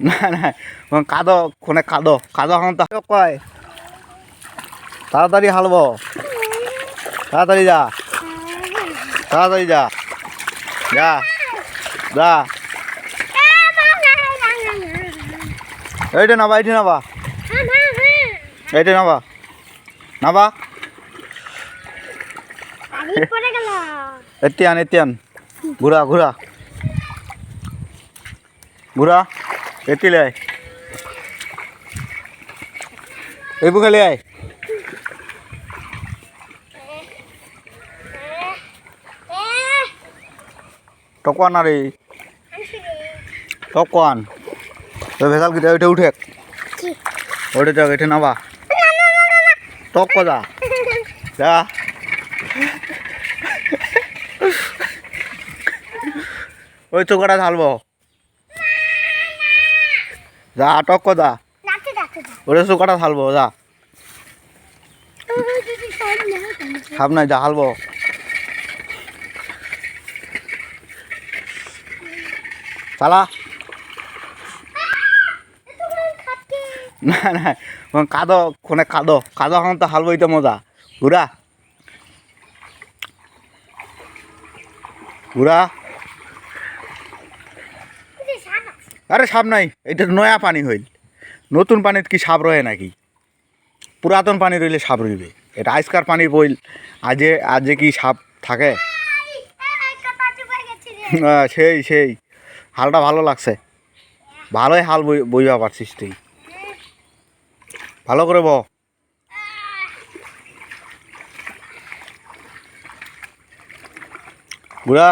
না না ওখানে কাদো, কোনে কাদো? কাদো এখন তো কয়, তাড়াতাড়ি হালব, তাড়াতাড়ি যা তাড়াতাড়ি যা যা যা। এইটা নাবা এইটা নাবা। এইটা নাবা। নাবা। Etienne Etienne. ঘূৰা ঘূৰা। ঘূৰা। എത്തില്ലേ ഇപ്പൊ കളിയായി tóc quan nào đi tóc quan rồi phải sao cái đâu thiệt. Rồi đây cái thế nào vào? Tóc quá à dạ. Ôi tôi có đã thảo bộ যা ডাকতে ডাকতে ওরে চোখাটা ঢালবো যা। খাব নাই যা হালবো চালা। না না কাদো কোনে কাদো। কাদো এখন তো হালবো এটা মজা। ঘুরা ঘুরা আরে সাপ নাই এটা নয়া পানি হইল। নতুন পানিত কি সাপ রয়ে নাকি? পুরাতন পানি রইলে সাপ রইবে। এটা আজকার পানি বইল। আজে আজে কি সাপ থাকে? সেই সেই। হালটা ভালো লাগছে। ভালোই হাল বই বইবা পারছিস তুই। ভালো করে ব বুড়া।